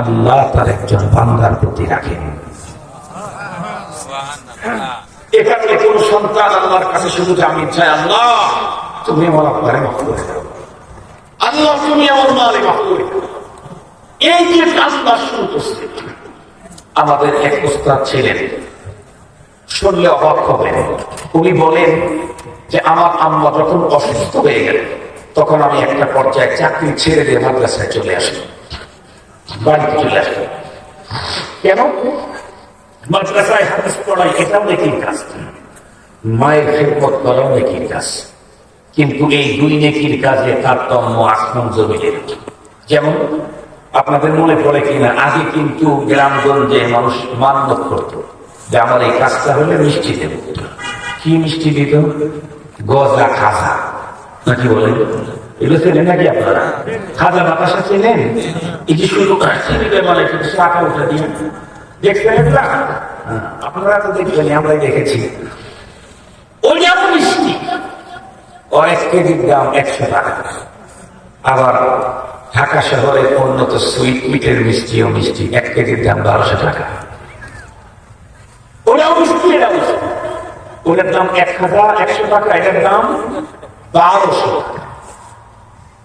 আল্লাহ তার একজন বান্দার প্রতি রাখেন। এখানে কোন সন্তান আল্লাহর কাছে শুধু আমি চাই আল্লাহ, তুমি আমার আপনারে মাফ করে দাও। আল্লাহ, তুমি আমার মারে মাফ করে এই যে কাজটা শুরু আমাদের এক উস্তাদ ছিলেন। শুনলে অবাক হবেন। উনি বলেন যে, আমার আম্মা যখন অসুস্থ হয়ে গেলেন তখন আমি একটা পর্যায়ে চাকরি ছেড়ে দিয়ে মাদ্রাসায় চলে আসলাম। মায়ের করাও নেকির কাজ। কিন্তু এই দুই নেকির কাজে তারতম্য যেমন, আপনাদের মনে পড়ে কিনা, আগে কিন্তু গ্রামগঞ্জে মানুষ মান্য করত। যে আমার এই কাজটা হলে মিষ্টি দেব। কি মিষ্টি দিত? গজা খাজা। নাকি বলেন? এগুলো চেনেন নাকি আপনারা? খাজা বাতাসা চেনেন? এই যে শুধু চিনিতে বলে কিন্তু শাখা দিয়ে। দেখছেন এগুলা? আপনারা তো দেখবেন আমরাই দেখেছি। ওই যেমন মিষ্টি। ও কেজির দাম? একশো টাকা। আবার ঢাকা শহরের উন্নত সুইট মিটের মিষ্টি ও মিষ্টি। এক কেজির দাম বারোশো টাকা। ওরাও মিষ্টি। ওটার দাম এক হাজার একশো টাকা এটার দাম বারোশো টাকা।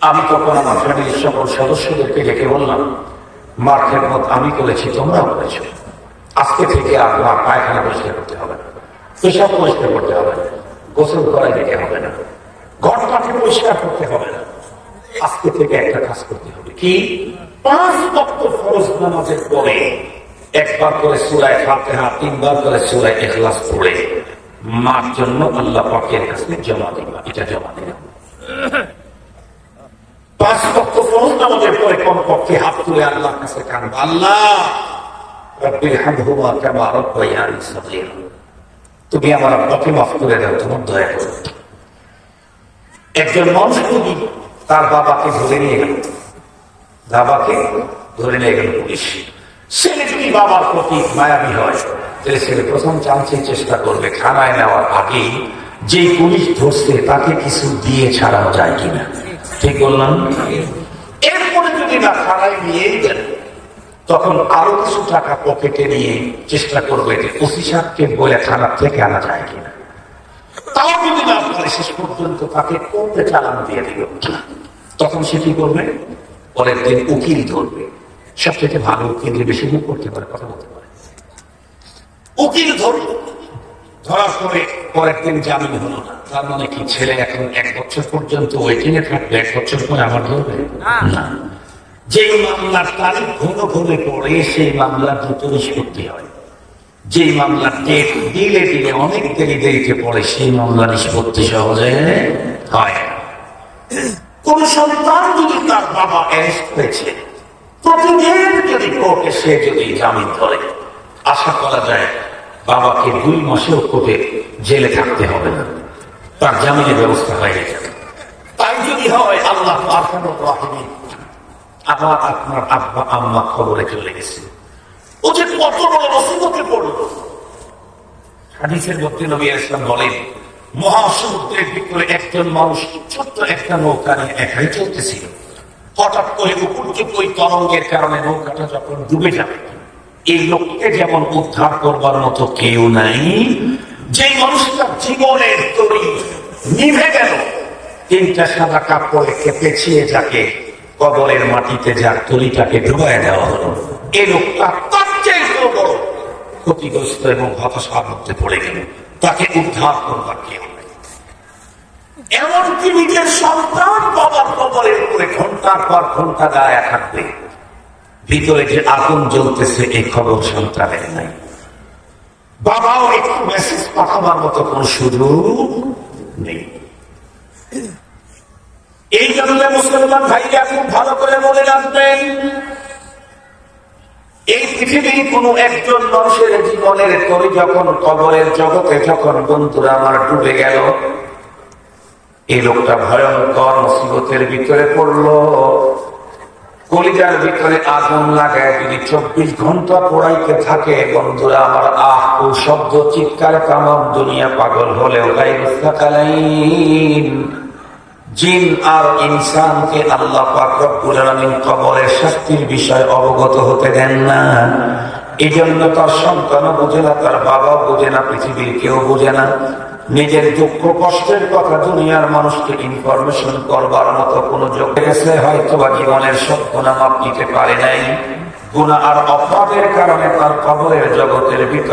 আমি তখন আমার ফ্যামিলির সকল সদস্যদেরকে ডেকে বললাম, মার খেদমত আমি করেছি তোমরা করেছ। আজকে থেকে আর মার পায়খানা পরিষ্কার করতে হবে না। পেশাব পরিষ্কার করতে হবে না। গোসল করাই দিতে হবে না। ঘরটাকে পরিষ্কার করতে হবে না। আজকে থেকে একটা কাজ করতে হবে। কি? পাঁচ বক্ত ফরজ নামাজের পরে একবার করে সুরায় ফাতেহা, তিনবার করে সুরায় এখলাস পড়ে। মার জন্য আল্লাহ পাকের কাছে জমা দিবা। এটা জমা দিলাম নামাজের পরে কোন পক্ষে হাত তুলে আল্লাহর কাছে কানবা আল্লাহ! রব্বির হামহুমা কামা রব্বায়ানি সগীরা। তুমি আমার আব্বাকে মাফ করে দাও তোমার দয়া করো। একজন মানুষ যদি তার বাবাকে ধরে নিয়ে গেল বাবাকে ধরে নিয়ে গেল পুলিশ ছেলে যদি বাবার প্রতি মায়াবী হয় তাহলে ছেলে প্রথম চান্সের চেষ্টা করবে খানায় নেওয়ার আগেই যে পুলিশ ধরছে তাকে কিছু দিয়ে ছাড়ানো যায় কিনা। ঠিক বললাম? না খানায় নিয়েই গেল তখন আরও কিছু টাকা পকেটে নিয়ে চেষ্টা করবে যে ওসি সাহেবকে বলে থানার থেকে আনা যায় কিনা। তাও যদি না পারে শেষ পর্যন্ত তাকে কোর্টে চালান দিয়ে দিল। তখন সে কি করবে? পরের দিন উকিল ধরবে। সবচেয়ে ভালো উকিল বেশি মুখ করতে পারে কথা বলতে পারে। উকিল ধরবে। ধরার পরে পরের দিন জামিন হলো না। তার মানে কি ছেলে এখন এক বছর পর্যন্ত ওয়েটিংয়ে থাকবে? এক বছর পরে আবার ধরবে? না। যে মামলার তারিখ ঘন ঘনে পড়ে, সেই মামলার দ্রুত নিষ্পত্তি হয়। যে মামলার ডেট দিলে দিলে অনেক দেরি দেরিতে পড়ে, সেই মামলা নিষ্পত্তি সহজে হয় কোন সন্তান যদি তার বাবা অ্যারেস্ট হয়েছে প্রতিদিন যদি কোর্টে সে যদি জামিন ধরে, আশা করা যায় বাবাকে দুই মাসেও কোর্টে জেলে থাকতে হবে না। তার জামিনের ব্যবস্থা হয়ে যাবে তাই যদি হয়, আল্লাহ আরহামুর রাহিমিন আপনার আব্বা, আম্মা খবরে গেছে। ও যে কত বড় হাদিসের মধ্যে নবী বলেন মহাসমুদ্রের ভিতরে একজন মানুষ ছোট্ট একটা নৌকা নিয়ে একাই চলতেছিল। হঠাৎ করে ওই তরঙ্গের কারণে নৌকাটা যখন ডুবে যাবে, এই লোককে যেমন উদ্ধার করবার মতো কেউ নাই যে মানুষটা জীবনের তরি নিভে গেল, তিনটা সাদা কাপড়ে পেঁচিয়ে যাকে কবরের মাটিতে যার তলিটাকে ডুবাই দেওয়া হলো, এ লোকটা তার চেয়ে বড়। ক্ষতিগ্রস্ত এবং হতাশার মধ্যে পড়ে গেল। তাকে উদ্ধার করবার কেউ এমনকি নিজের সন্তান বাবার কবরের উপরে ঘণ্টার পর ঘণ্টা দাঁড়ায় থাকবে। ভিতরে যে আগুন জ্বলতেছে এই খবর সন্তানের নাই। বাবাও একটু মেসেজ পাঠাবার মতো কোন সুযোগ নেই। এই জন্য মুসলমান ভাইরা খুব ভালো করে মনে রাখবেন, এই পৃথিবীর কোন একজন মানুষের জীবনের তরি যখন কবরের জগতে যখন বন্ধুরা আমার ডুবে গেল, এই লোকটা ভয়ঙ্কর মুসিবতের ভিতরে পড়ল। কলিজার ভিতরে আগুন লাগায় যদি চব্বিশ ঘণ্টা পড়াইতে থাকে, বন্ধুরা আমার আহ ও শব্দ, চিৎকার, তামাম দুনিয়া পাগল হলেও গাই জিন আর ইনসানকে আল্লাহ কবরের শাস্তির বিষয় অবগত হতে দেন না। এই জন্য তার না, তার বুঝে না, পৃথিবীর কেউ বুঝে না। নিজের দুঃখ কষ্টের কথা দুনিয়ার মানুষকে ইনফরমেশন করবার মতো কোন যোগ গেছে হয়তো বা জীবনের সব গুণা মাপ নিতে পারে নাই। গুণা আর অপরাধের কারণে তার কবরের জগতের ভিতর